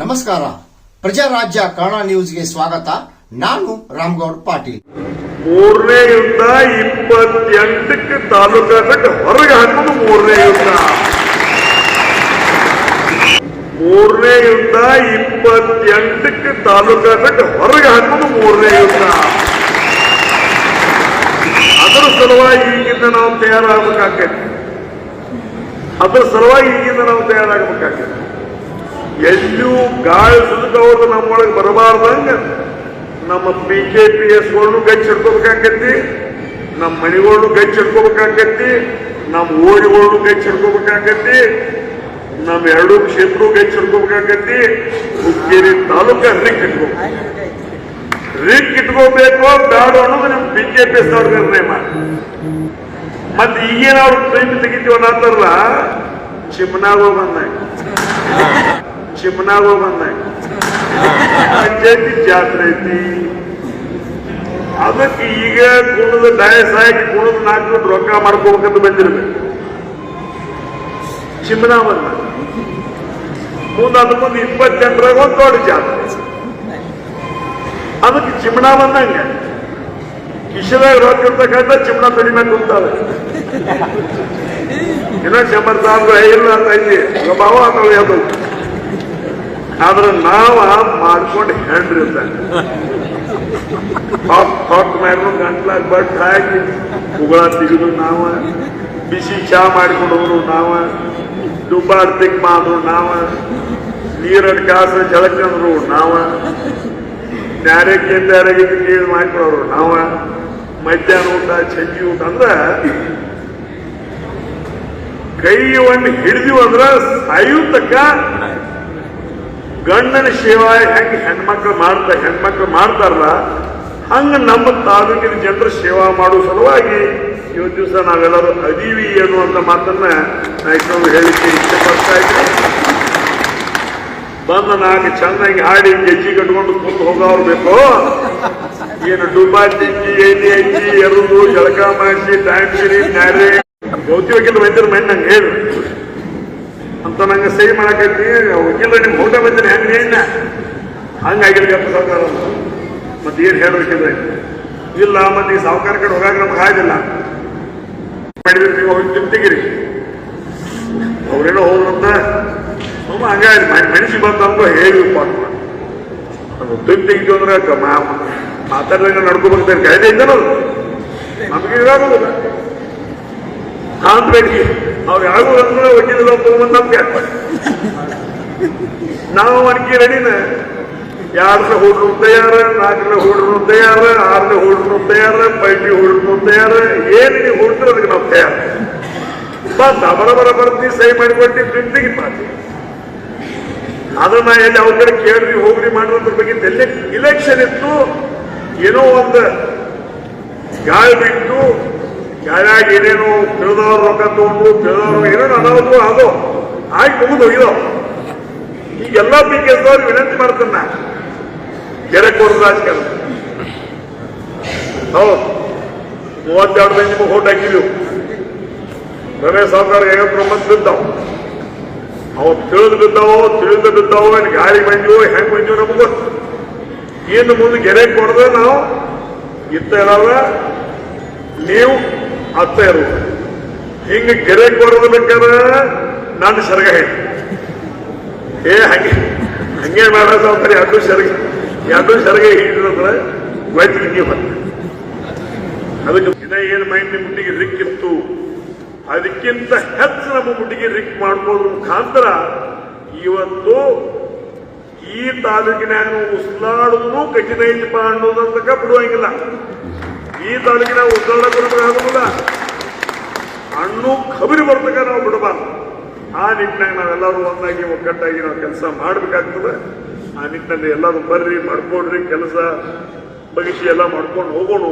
ನಮಸ್ಕಾರ. ಪ್ರಜಾರಾಜ್ಯ ಕನ್ನಡ ನ್ಯೂಸ್ಗೆ ಸ್ವಾಗತ. ನಾನು ರಾಮ್ಗೌಡ್ ಪಾಟೀಲ್. ಮೂರನೇ ಯುದ್ಧ ಇಪ್ಪತ್ತೆಂಟಕ್ಕೆ ತಾಲೂಕಾ ಬಿಟ್ಟು ಹೊರಗೆ ಹಾಕೋದು ಮೂರನೇ ಯುದ್ಧ ಮೂರನೇ ಯುದ್ಧ ಇಪ್ಪತ್ತೆಂಟಕ್ಕೆ ತಾಲೂಕಾ ಬಿಟ್ಟು ಹೊರಗೆ ಹಾಕೋದು ಮೂರನೇ ಯುದ್ಧ ಸಲುವಾಗಿ ಈಗಿಂದ ನಾವು ತಯಾರಾಗಬೇಕಾಗ್ತೈತಿ. ಅದ್ರ ಸಲುವಾಗಿ ಈಗಿಂದ ನಾವು ತಯಾರಾಗಬೇಕಾಗ್ತೈತಿ. ಎಲ್ಲೂ ಗಾಳಿ ಸುದುಕವ್ರು ನಮ್ಮೊಳಗೆ ಬರಬಾರ್ದಂಗ ನಮ್ಮ ಪಿ ಕೆ ಪಿ ಎಸ್ಗಳನ್ನು ಗಚ್ಚಿ ಹಿಡ್ಕೋಬೇಕಾಗತ್ತಿ ನಮ್ಮ ಮನೆಗಳನ್ನು ಗಚ್ಚಿ ಹಿಡ್ಕೋಬೇಕಾಗತ್ತಿ ನಮ್ಮ ಓಡಿಗಳನ್ನು ಗಚ್ಚಿ ಹಿಡ್ಕೋಬೇಕಾಗತ್ತಿ ನಮ್ಮ ಎರಡು ಕ್ಷೇತ್ರ ಗಚ್ಚಿ ಹಿಡ್ಕೋಬೇಕಾಗತ್ತಿ ಹುಕ್ಕೇರಿ ತಾಲೂಕು ರಿಕ್ ಇಟ್ಕೋಬೇಕು ರಿಕ್ ಇಟ್ಕೋಬೇಕು ಬೇಡ ಅನ್ನೋದು ನಿಮ್ ಬಿಜೆಪಿ ಅವ್ರ ನಿರ್ಣಯ ಮತ್ತೆ ಈಗೇನ ಅವ್ರು ಟ್ರೈನ್ ತೆಗಿತೀವಿ ಅಂತಾರಲ್ಲ ಚಿಮ್ನಾಗೋ ಬಂದಾಗ ಚಿಮ್ನಾಗೋ ಬಂದಾಗ ಪಂಚಾಯತಿ ಜಾತ್ರೆ ಐತಿ. ಅದಕ್ಕೆ ಈಗ ಕುಣದ ಡಯಸ್ ಹಾಕಿ ಕುಣದ ನಾಲ್ಕು ರೊಕ್ಕ ಮಾಡ್ಕೋಬೇಕಂತ ಬಂದಿರ್ಬೇಕು. ಚಿಮ್ನಾ ಬಂದ ಮುಂದೆ ಅದಕ್ಕೊಂದು ಇಪ್ಪತ್ತೆಂಟರಾಗ ಒಂದು ದೊಡ್ಡ ಜಾತ್ರೆ. ಅದಕ್ಕೆ ಚಿಮಣ ಬಂದಂಗ. ಕಿಶದಾಗ ರೊಕ್ಕ ಇರ್ತಕ್ಕಂಥ ತಡಿಮೆ ತಡಿ ಮೇಲೆ ಕುಂತಾವೆ ಇನ್ನೊಂದು ಶಂಬರ್ ಸಾವಿರ ಇಲ್ಲ ಅಂತ ಈಗ ಭಾವ ಅಥವಾ ಅದು ಆದ್ರೆ ನಾವ ಮಾಡ್ಕೊಂಡು ಹೆಂಡ್ರಿ ಹೊಟ್ಟು ಮಾಡಿದ್ರು ಗಂಟ್ಲಾಗ ಬಟ್ ಹಾಕಿ ಉಗಳ ತೆಗೆದು ನಾವ, ಬಿಸಿ ಚಾ ನಾವು ನಾವ, ದುಬ್ಬಾಡ್ತಿಕ್ ಮಾಡಿದ್ರು ನಾವ, ನೀರಡ್ ಕಾಸು ಜಳಕಂದ್ರು ನಾವ ನ್ಯಾರಕ್ಕೆ ಬ್ಯಾರಗೆ ನೀರು ಮಾಡ್ಕೊಳ್ಳೋರು, ನಾವು ಮಧ್ಯಾಹ್ನ ಊಟ ಚಂಜಿ ಊಟ ಅಂದ್ರ ಕೈ ಒಂದು ಹಿಡಿದು ಅಂದ್ರ ಸಾಯುತ್ತಕ್ಕ ಗಂಡನ ಸೇವಾ ಹೆಂಗ್ ಹೆಣ್ಮಕ್ಳು ಮಾಡ್ತಾ, ಹೆಣ್ಮಕ್ಳು ಮಾಡ್ತಾರಲ್ಲ, ಹಂಗ ನಮ್ಮ ತಾಲೂಕಿನ ಜನರ ಸೇವಾ ಮಾಡುವ ಸಲುವಾಗಿ ಇವತ್ತು ದಿವಸ ನಾವೆಲ್ಲರೂ ಅದೀವಿ ಅನ್ನುವಂತ ಮಾತನ್ನ ನಾ ಹೇಳಿಕೆ ಇಷ್ಟಪಡ್ತಾ ಇದ್ದೀನಿ. ಬಂದ ನಾಲ್ಕು ಚೆನ್ನಾಗಿ ಹಾಡಿ ಗೆಜ್ಜಿ ಕಟ್ಕೊಂಡು ಕುಂತು ಹೋಗೋರು ಬೇಕು? ಏನು ಡುಬಾ ತಿಂಜಿ ಎಣ್ಣೆ ಹಚ್ಚಿ ಎರುದು, ಜಳಕ ಮಾಡಿಸಿ ಟೈಮ್ ನ್ಯಾರೆ. ಗೌತಿ ವಕೀಲ ವೈದ್ಯರ ಮೇಲೆ ನಂಗೆ ಹೇಳಿ. ಅಂತ ನಂಗೆ ಸಹಿ ಮಾಡಕೈತಿ ವಕೀಲ ನಿಮ್ ಊಟ ಹೆಂಗೆ ಹೆಂಗ್ ಏನ ಹಂಗಾಗಿರ್ಬೇಕು ಸರ್ಕಾರ. ಮತ್ತೆ ಏನ್ ಹೇಳ್ಬೇಕಿದ್ರೆ ಇಲ್ಲ, ಮತ್ತೆ ಈ ಸಾವುಕಾರ ಕಡೆ ಹೋಗಾಕ ನಮ್ಗೆ ಆಗಿಲ್ಲ ಮಾಡಿದ್ರೆ ನೀವು ಹೋಗಿ ತಿಂತಿಗಿರಿ ಹಂಗಾಗಿ ಮನುಷ್ಯ ಬಂತಂದ್ರೆ ಹೇಳಿ ಪಾಠ ದುಡ್ಡು ತೆಗಿತು ಅಂದ್ರೆ ಮಾತಾಡ್ದಂಗೆ ನಡ್ಕೋಬೇಕು ಕಾಯ್ದೆ ಇದ್ದಾನೋ ನಮಗೆ ಇದಾಗೋದಿಲ್ಲ ಕಾಂಟ್ರೇಟ್ಗೆ ಅವ್ರು ಯಾರು ಅಂದ್ರೆ ವಕೀಲ ತಗೊಂಡ್ ನಮ್ಗೆ ನಾವು ಅನ್ಕಿ ರೆಡಿನ. ಎರಡನೇ ಹುಡ್ರು ತಯಾರ, ನಾಲ್ಕನೇ ಹುಡ್ರು ತಯಾರ, ಆರನೇ ಹುಡ್ರು ತಯಾರ ಪೈಟಿ ಹುಡ್ರು ತಯಾರ, ಏನ್ ನೀವು ಹುಡ್ರು ಅದಕ್ಕೆ ನಾವು ತಯಾರ. ಬಂದ ಬರಬರ ಬರ್ತೀವಿ ಸಹಿ ಮಾಡಿಕೊಟ್ಟು ಪ್ರಿಂಟಿಗೆ ಮಾಡ್ತೀವಿ ಅದನ್ನ ಎಲ್ಲಿ ಅವ್ರ ಕಡೆ ಕೇಳ್ರಿ, ಹೋಗ್ರಿ ಮಾಡುವಂತ ಬಗ್ಗೆ ಎಲ್ಲಿ ಇಲೆಕ್ಷನ್ ಇತ್ತು, ಏನೋ ಒಂದು ಗಾಳಿ ಬಿಟ್ಟು, ಗಾಳಿಯಾಗ ಏನೇನೋ ತಿಳಿದವ್ರು ರೊಕ್ಕ ತಗೊಂಡು, ತಿಳಿದವ್ರು ಏನೇನು ಅನಾಹುತ ಅದು ಆಗಿ ಮುಗಿದು ಹೋಗಿದೋ ಈಗೆಲ್ಲ ಪಿ ಕೆಲ್ಸದವ್ರು ವಿನಂತಿ ಮಾಡ್ತಾನ ಕೆರೆ ಕೊಡ್ ರಾಜಕಾರಣ ಹೌದು. ಮೂವತ್ತೆರಡು ಮಂದಿ ನಿಮಗೆ ಓಟ್ ಹಾಕಿದ್ವು. ರಮೇಶ್ ಸಾವುಕಾರ ಐವತ್ತೊಂಬತ್ತು ಬಿದ್ದಾವ್. ಅವು ತಿಳಿದು ಬಿದ್ದಾವೋ ತಿಳಿದು ಬಿದ್ದಾವೋ ಏನು ಗಾಳಿ ಬಂದಿವೋ ಹೆಂಗ್ ಬಂದಿವೋ ನಮ್ಗೆ ಗೊತ್ತು. ಇನ್ನು ಮುಂದೆ ಗೆರೆ ಕೊಡದೆ ನಾವು, ಇತ್ತ ಇರಲ್ಲ ನೀವು ಅತ್ತ ಇರುವುದು ಹಿಂಗ ಗೆರೆ ಕೊಡೋದು ಬೇಕಾದ್ರೆ ನಾನು ಸರಗ ಹೇಳಿ ಏ, ಹಂಗೆ ಹಂಗೆ ಬೇಡ ಸಾವುಕಾರ ಎರಡು ಸರಗ ಎರಡು ಸರಗ ವೈದ್ಯ ನೀವು ಬಂದ ಅದಕ್ಕೆ ಇದೇ ಏನು ಮೈಂಡ್ ನಿಮ್ಮ ಮುಟ್ಟಿಗೆ ರಿಕ್ಕಿತ್ತು ಅದಕ್ಕಿಂತ ಹೆಚ್ಚು ನಮ್ಮ ಮುಟ್ಟಿಗೆ ರಿಕ್ ಮಾಡ್ಕೊಳ್ಳೋದ್ರ ಮುಖಾಂತರ ಇವತ್ತು ಈ ತಾಲೂಕಿನಾಗ ಉಸ್ಲಾಡುವುದು ಕಠಿಣ ಇಲ್ಲಪ್ಪ ಅನ್ನೋದಂತಕ ಬಿಡುವಂಗಿಲ್ಲ. ಈ ತಾಲೂಕಿನಾಗ ಉಸ್ಲಾಡಕ್ಕೆ ಆಗುದಿಲ್ಲ. ಹಣ್ಣು ಖಬರಿ ಬರ್ತಕ ನಾವು ಬಿಡಬಾರ್ದು. ಆ ನಿಟ್ಟಿನಾಗ ನಾವೆಲ್ಲರೂ ಒಂದಾಗಿ ಒಗ್ಗಟ್ಟಾಗಿ ನಾವು ಕೆಲಸ ಮಾಡಬೇಕಾಗ್ತದೆ. ಆ ನಿಟ್ಟಿನಲ್ಲಿ ಎಲ್ಲರೂ ಬರ್ರಿ, ಮಾಡ್ಕೊಡ್ರಿ, ಕೆಲಸ ಬಗಿಸಿ ಎಲ್ಲ ಮಾಡ್ಕೊಂಡು ಹೋಗೋಣ.